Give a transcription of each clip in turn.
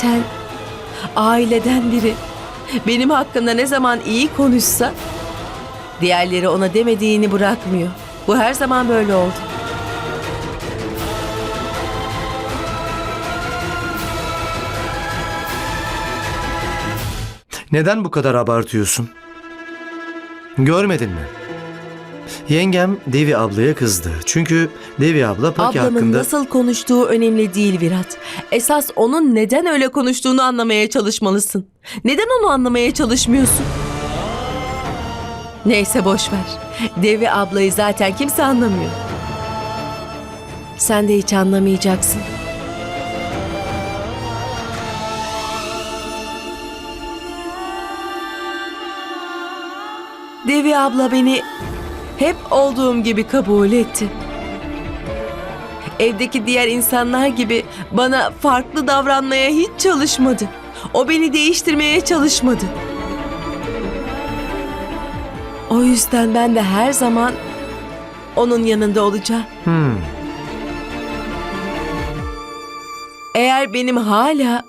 Zaten aileden biri benim hakkımda ne zaman iyi konuşsa diğerleri ona demediğini bırakmıyor. Bu her zaman böyle oldu. Neden bu kadar abartıyorsun? Görmedin mi? Yengem Devi ablaya kızdı. Çünkü Devi abla Paki Ablamın hakkında... nasıl konuştuğu önemli değil Virat. Esas onun neden öyle konuştuğunu anlamaya çalışmalısın. Neden onu anlamaya çalışmıyorsun? Neyse boş ver. Devi ablayı zaten kimse anlamıyor. Sen de hiç anlamayacaksın. Devi abla beni hep olduğum gibi kabul etti. Evdeki diğer insanlar gibi bana farklı davranmaya hiç çalışmadı. O beni değiştirmeye çalışmadı. O yüzden ben de her zaman onun yanında olacağım. Hmm, Eğer benim hala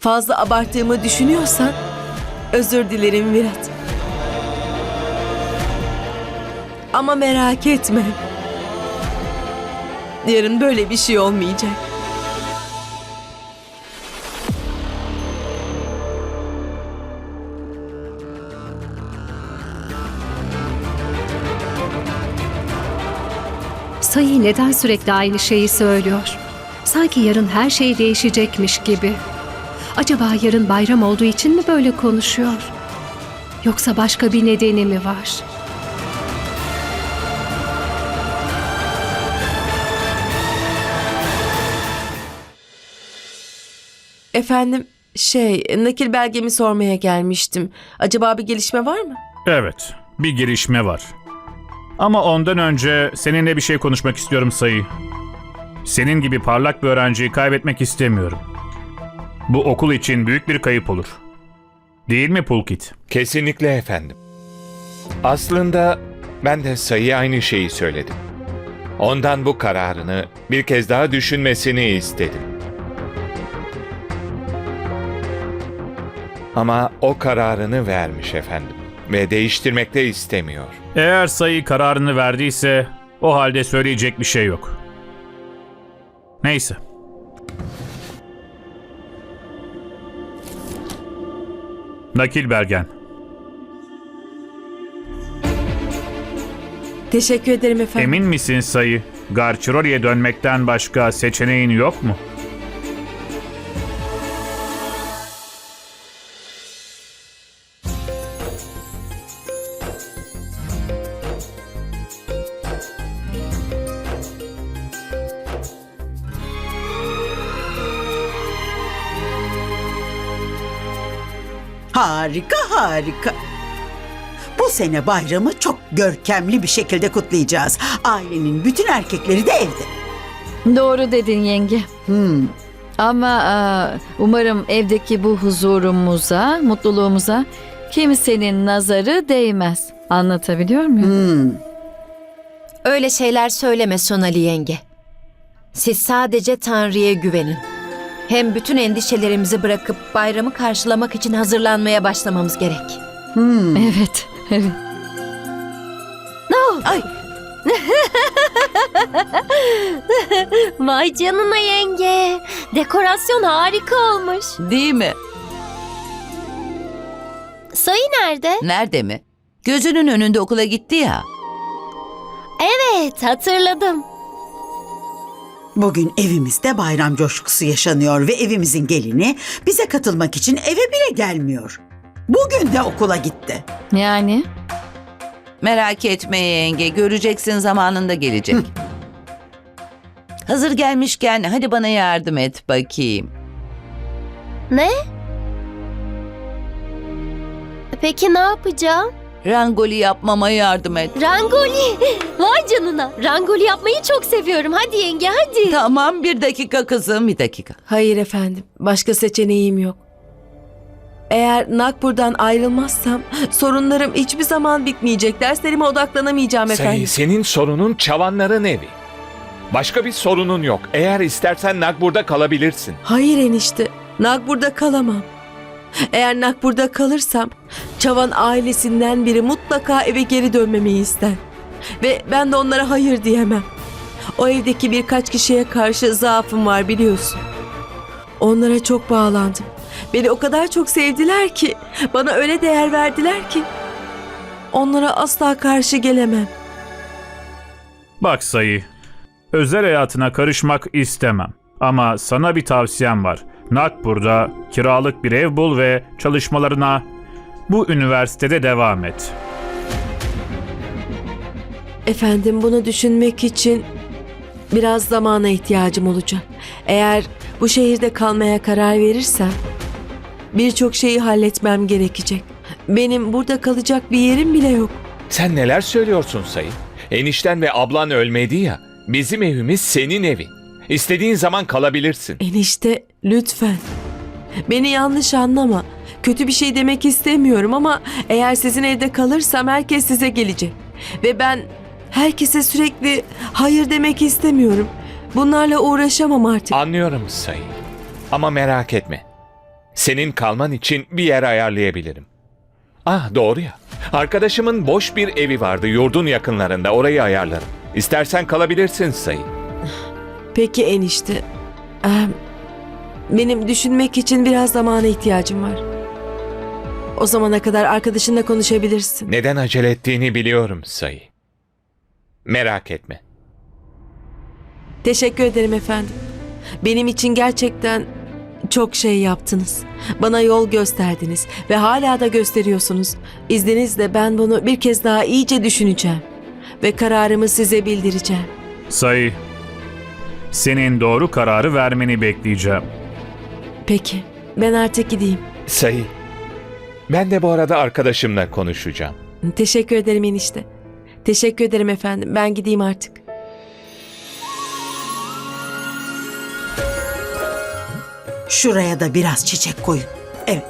fazla abarttığımı düşünüyorsan özür dilerim Virat. Ama merak etme. Yarın böyle bir şey olmayacak. Sayı neden sürekli aynı şeyi söylüyor? Sanki yarın her şey değişecekmiş gibi. Acaba yarın bayram olduğu için mi böyle konuşuyor? Yoksa başka bir nedeni mi var? Efendim şey nakil belgemi sormaya gelmiştim. Acaba bir gelişme var mı? Evet, bir gelişme var. Ama ondan önce seninle bir şey konuşmak istiyorum Sayı. Senin gibi parlak bir öğrenciyi kaybetmek istemiyorum. Bu okul için büyük bir kayıp olur. Değil mi Pulkit? Kesinlikle efendim. Aslında ben de sayı aynı şeyi söyledim. Ondan bu kararını bir kez daha düşünmesini istedim. Ama o kararını vermiş efendim ve değiştirmek de istemiyor. Eğer Sayı kararını verdiyse o halde söyleyecek bir şey yok. Neyse. Nakil belgen. Teşekkür ederim efendim. Emin misin Sayı? Garçiroli'ye dönmekten başka seçeneğin yok mu? Harika harika. Bu sene bayramı çok görkemli bir şekilde kutlayacağız. Ailenin bütün erkekleri de evde. Doğru dedin yenge. Hmm. Ama aa, umarım evdeki bu huzurumuza, mutluluğumuza kimsenin nazarı değmez. Anlatabiliyor muyum? Hmm. Öyle şeyler söyleme Sonali yenge. Siz sadece Tanrı'ya güvenin. Hem bütün endişelerimizi bırakıp bayramı karşılamak için hazırlanmaya başlamamız gerek. Hmm. Evet, evet. Ay, Vay canına yenge. Dekorasyon harika olmuş. Değil mi? Sayı nerede? Nerede mi? Gözünün önünde okula gitti ya. Evet hatırladım. Bugün evimizde bayram coşkusu yaşanıyor ve evimizin gelini bize katılmak için eve bile gelmiyor. Bugün de okula gitti. Yani Merak etme yenge, göreceksin zamanında gelecek. Hazır gelmişken hadi bana yardım et bakayım. Ne? Peki ne yapacağım? Rangoli yapmama yardım et. Rangoli. Vay canına. Rangoli yapmayı çok seviyorum. Hadi yenge hadi. Tamam bir dakika kızım bir dakika. Hayır efendim. Başka seçeneğim yok. Eğer Nagpur'dan ayrılmazsam sorunlarım hiçbir zaman bitmeyecek. Derslerime odaklanamayacağım efendim. Sayı senin sorunun çavanların evi. Başka bir sorunun yok. Eğer istersen Nagbur'da kalabilirsin. Hayır enişte. Nagbur'da kalamam. Eğer Nagbur'da kalırsam Çavan ailesinden biri mutlaka eve geri dönmemi ister. Ve ben de onlara hayır diyemem. O evdeki birkaç kişiye karşı zaafım var biliyorsun. Onlara çok bağlandım. Beni o kadar çok sevdiler ki, bana öyle değer verdiler ki. Onlara asla karşı gelemem. Bak sayı. Özel hayatına karışmak istemem. Ama sana bir tavsiyem var. Nagpur'da kiralık bir ev bul ve çalışmalarına bu üniversitede devam et. Efendim bunu düşünmek için biraz zamana ihtiyacım olacak. Eğer bu şehirde kalmaya karar verirsem birçok şeyi halletmem gerekecek. Benim burada kalacak bir yerim bile yok. Sen neler söylüyorsun Sayı? Enişten ve ablan ölmedi ya. Bizim evimiz senin evin. İstediğin zaman kalabilirsin. Enişte lütfen. Beni yanlış anlama. Kötü bir şey demek istemiyorum ama eğer sizin evde kalırsam herkes size gelecek. Ve ben herkese sürekli hayır demek istemiyorum. Bunlarla uğraşamam artık. Anlıyorum Sayı. Ama merak etme. Senin kalman için bir yer ayarlayabilirim. Ah doğru ya. Arkadaşımın boş bir evi vardı yurdun yakınlarında. Orayı ayarlarım. İstersen kalabilirsin Sayı. Peki enişte. Eee, Benim düşünmek için biraz zamana ihtiyacım var. O zamana kadar arkadaşınla konuşabilirsin. Neden acele ettiğini biliyorum Sayı. Merak etme. Teşekkür ederim efendim. Benim için gerçekten çok şey yaptınız. Bana yol gösterdiniz ve hala da gösteriyorsunuz. İzninizle ben bunu bir kez daha iyice düşüneceğim ve kararımı size bildireceğim. Sayı. Senin doğru kararı vermeni bekleyeceğim. Peki, ben artık gideyim. Sayı. Ben de bu arada arkadaşımla konuşacağım. Teşekkür ederim enişte. Teşekkür ederim efendim. Ben gideyim artık. Şuraya da biraz çiçek koyun. Evet.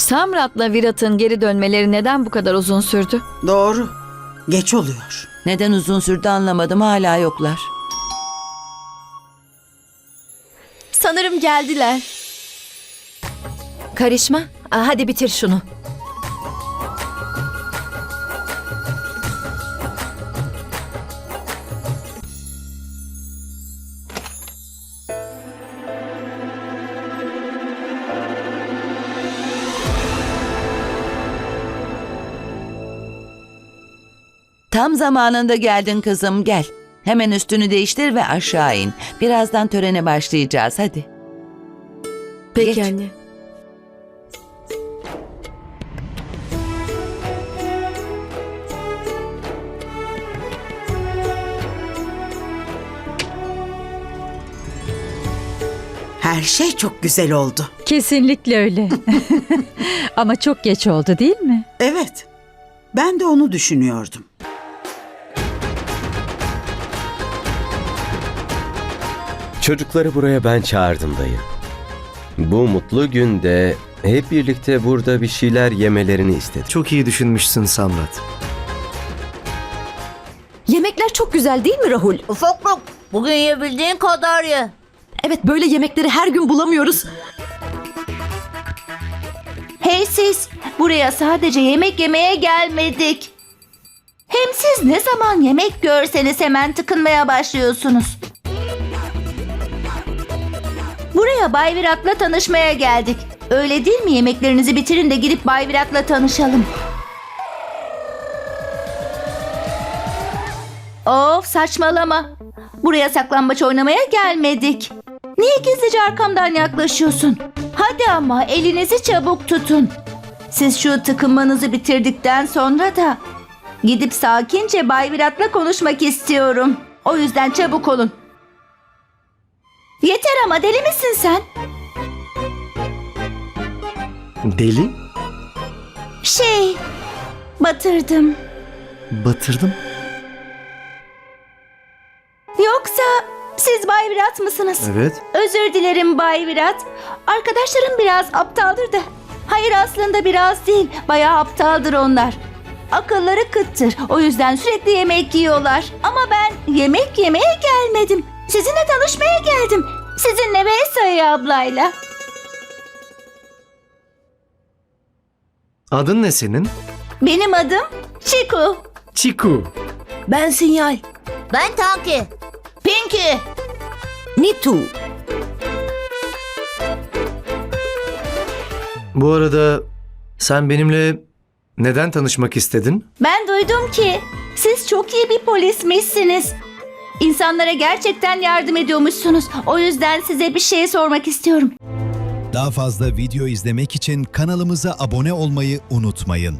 Samrat'la Virat'ın geri dönmeleri neden bu kadar uzun sürdü? Doğru. Geç oluyor. Neden uzun sürdü anlamadım hala yoklar. Sanırım geldiler. Karışma. Aa, hadi bitir şunu. Tam zamanında geldin kızım gel. Hemen üstünü değiştir ve aşağı in. Birazdan törene başlayacağız hadi. Peki Geç. anne. Her şey çok güzel oldu. Kesinlikle öyle. Ama çok geç oldu değil mi? Evet. Ben de onu düşünüyordum. Çocukları buraya ben çağırdım dayı. Bu mutlu günde hep birlikte burada bir şeyler yemelerini istedim. Çok iyi düşünmüşsün Samrat. Yemekler çok güzel değil mi Rahul? Ufaklık bugün yiyebildiğin kadar ye. Evet böyle yemekleri her gün bulamıyoruz. Hey siz buraya sadece yemek yemeye gelmedik. Hem siz ne zaman yemek görseniz hemen tıkınmaya başlıyorsunuz. Buraya Bay Virat'la tanışmaya geldik. Öyle değil mi? Yemeklerinizi bitirin de gidip Bay Virat'la tanışalım. Of saçmalama. Buraya saklambaç oynamaya gelmedik. Niye gizlice arkamdan yaklaşıyorsun? Hadi ama elinizi çabuk tutun. Siz şu tıkınmanızı bitirdikten sonra da gidip sakince Bay Virat'la konuşmak istiyorum. O yüzden çabuk olun. Yeter ama deli misin sen? Deli? Şey, batırdım. Batırdım. Yoksa siz Bay Virat mısınız? Evet. Özür dilerim Bay Virat. Arkadaşlarım biraz aptaldır da. Hayır aslında biraz değil. Bayağı aptaldır onlar. Akılları kıttır. O yüzden sürekli yemek yiyorlar. Ama ben yemek yemeye gelmedim. Sizinle tanışmaya geldim. Sizinle ve Sayı ablayla. Adın ne senin? Benim adım Chiku. Chiku. Ben Sinyal. Ben Tanki. Pinky. Nitu. Bu arada sen benimle neden tanışmak istedin? Ben duydum ki siz çok iyi bir polismişsiniz. İnsanlara gerçekten yardım ediyormuşsunuz. O yüzden size bir şey sormak istiyorum. Daha fazla video izlemek için kanalımıza abone olmayı unutmayın.